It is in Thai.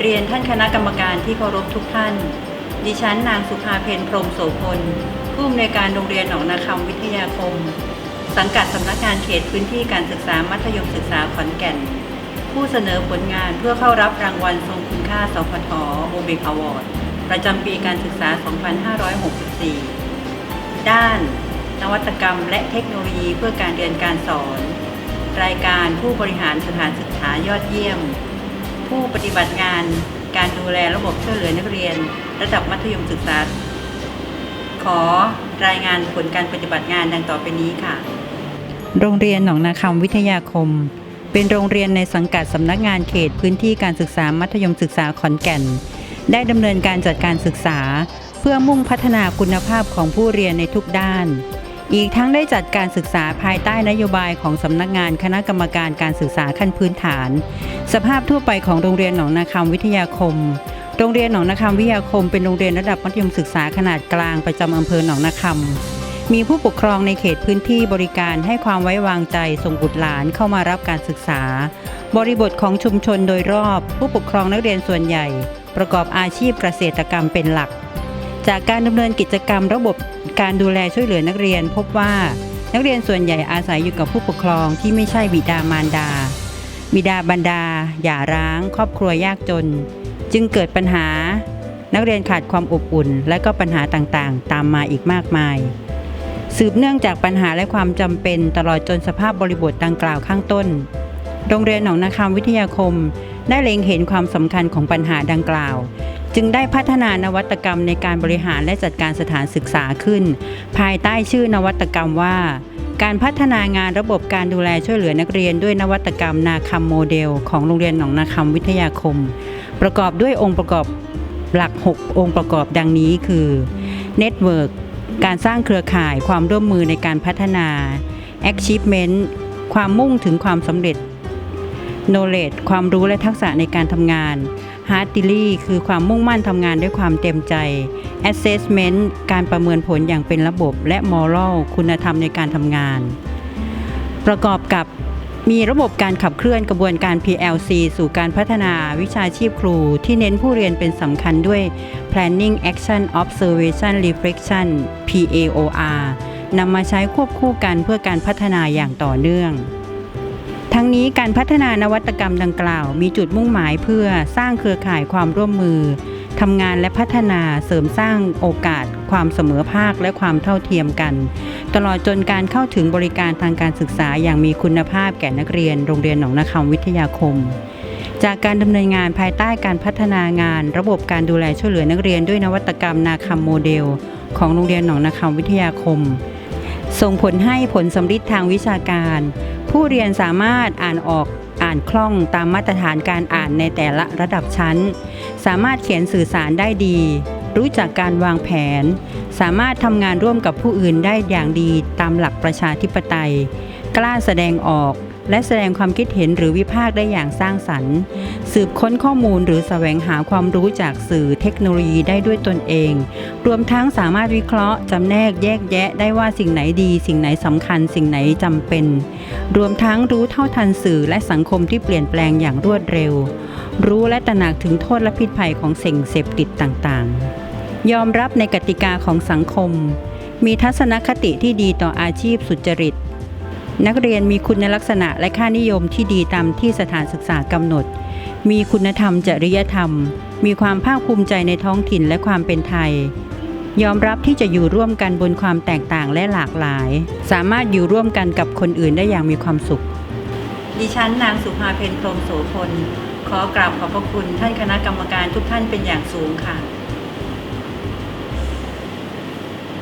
เรียนท่านคณะกรรมการที่เคารพทุกท่าน ดิฉันนางสุภาเพนพรมโสพล ผู้อำนวยการโรงเรียนหนองนาคำวิทยาคม สังกัดสำนักงานเขตพื้นที่การศึกษามัธยมศึกษาขอนแก่น ผู้เสนอผลงานเพื่อเข้ารับรางวัลทรงคุณค่าสพทโอเบกอวอร์ดประจำปีการศึกษา 2564 ด้าน นวัตกรรมและเทคโนโลยีเพื่อการเรียนการสอน รายการผู้บริหารสถานศึกษายอดเยี่ยม ผู้ปฏิบัติงานการดูแลระบบช่วยเหลือนักเรียน ระดับมัธยมศึกษา ขอรายงานผลการปฏิบัติงานดังต่อไปนี้ค่ะ โรงเรียนหนองนาคำวิทยาคม เป็นโรงเรียนในสังกัดสำนักงานเขตพื้นที่การศึกษามัธยมศึกษาขอนแก่น ได้ดำเนินการจัดการศึกษา เพื่อมุ่งพัฒนาคุณภาพของผู้เรียนในทุกด้าน อีกทั้งได้จัดการศึกษาภายใต้นโยบายของสำนักงานคณะกรรมการการศึกษาขั้นพื้นฐาน สภาพทั่วไปของโรงเรียนหนองนาคำวิทยาคม โรงเรียนหนองนาคำวิทยาคมเป็นโรงเรียนระดับมัธยมศึกษาขนาดกลางประจำอำเภอหนองนาคำมีผู้ปกครองในเขตพื้นที่บริการให้ความไว้วางใจส่งบุตรหลานเข้ามารับการศึกษา บริบทของชุมชนโดยรอบ ผู้ปกครองนักเรียนส่วนใหญ่ ประกอบอาชีพเกษตรกรรมเป็นหลัก จากการดำเนินกิจกรรมระบบ การดูแลช่วยเหลือนักเรียนพบว่านักเรียนส่วนใหญ่อาศัยอยู่กับผู้ปกครองที่ไม่ใช่บิดามารดา บิดาบรรดา หย่าร้าง ครอบครัวยากจน จึงเกิดปัญหา นักเรียนขาดความอบอุ่น และก็ปัญหาต่างๆ ตามมาอีกมากมาย สืบเนื่องจากปัญหาและความจำเป็นตลอดจนสภาพบริบทดังกล่าวข้างต้น โรงเรียนหนองนาคำวิทยาคม ได้เล็งเห็นความสำคัญของปัญหาดังกล่าว จึงได้พัฒนานวัตกรรมในการบริหารและจัดการสถานศึกษาขึ้น ภายใต้ชื่อนวัตกรรมว่า การพัฒนางานระบบการดูแลช่วยเหลือนักเรียนด้วยนวัตกรรมนาคำโมเดล ของโรงเรียนหนองนาคำวิทยาคม ประกอบด้วยองค์ประกอบหลัก 6 องค์ประกอบดังนี้คือ Network การสร้างเครือข่ายความร่วมมือในการพัฒนา Achievement ความมุ่งถึงความสำเร็จ Knowledge ความรู้และทักษะในการทำงาน h a r t i l y คือความมุ่งมั่นทำงานด้วยความเต็มใจ Assessment การประเมินผลอย่างเป็นระบบและ Moral คุณธรรมในการทำงาน ประกอบกับมีระบบการขับเคลื่อนกระบวนการ PLC สู่การพัฒนาวิชาชีพครู ที่เน้นผู้เรียนเป็นสำคัญด้วย Planning Action Observation Reflection PAOR นำมาใช้ควบคู่กันเพื่อการพัฒนาอย่างต่อเนื่อง ทั้งนี้การพัฒนานวัตกรรมดังกล่าว มีจุดมุ่งหมายเพื่อสร้างเครือข่ายความร่วมมือทำงานและพัฒนาเสริมสร้างโอกาส ความเสมอภาคและความเท่าเทียมกัน ตลอดจนการเข้าถึงบริการทางการศึกษาอย่างมีคุณภาพแก่นักเรียน โรงเรียนหนองนาคำวิทยาคม จากการดำเนินงานภายใต้การพัฒนางาน ระบบการดูแลช่วยเหลือนักเรียนด้วยนวัตกรรมนาคำโมเดล ของโรงเรียนหนองนาคำวิทยาคม ส่งผลให้ผลสำลิดทางวิชาการ ผู้เรียนสามารถอ่านออกอ่านคล่องตามมาตรฐานการอ่านในแต่ละระดับชั้น สามารถเขียนสื่อสารได้ดี รู้จักการวางแผน สามารถทำงานร่วมกับผู้อื่นได้อย่างดีตามหลักประชาธิปไตย กล้าแสดงออก และแสดงความคิดเห็นหรือวิพากษ์ได้อย่างสร้างสรรค์ สืบค้นข้อมูลหรือแสวงหาความรู้จากสื่อเทคโนโลยีได้ด้วยตนเอง รวมทั้งสามารถวิเคราะห์จำแนกแยกแยะได้ว่าสิ่งไหนดี สิ่งไหนสำคัญ สิ่งไหนจำเป็น รวมทั้งรู้เท่าทันสื่อและสังคมที่เปลี่ยนแปลงอย่างรวดเร็ว รู้และตระหนักถึงโทษและพิษภัยของสิ่งเสพติดต่างๆ ยอมรับในกติกาของสังคม มีทัศนคติที่ดีต่ออาชีพสุจริต นักเรียนมีคุณลักษณะและค่านิยมที่ดีตามที่สถานศึกษากำหนด มีคุณธรรมจริยธรรม มีความภาคภูมิใจในท้องถิ่นและความเป็นไทย ยอมรับที่จะอยู่ร่วมกันบนความแตกต่างและหลากหลาย สามารถอยู่ร่วมกันกับคนอื่นได้อย่างมีความสุข ดิฉันนางสุภาเพนพรมโสพลขอกราบขอบพระคุณท่านคณะกรรมการทุกท่านเป็นอย่างสูงค่ะ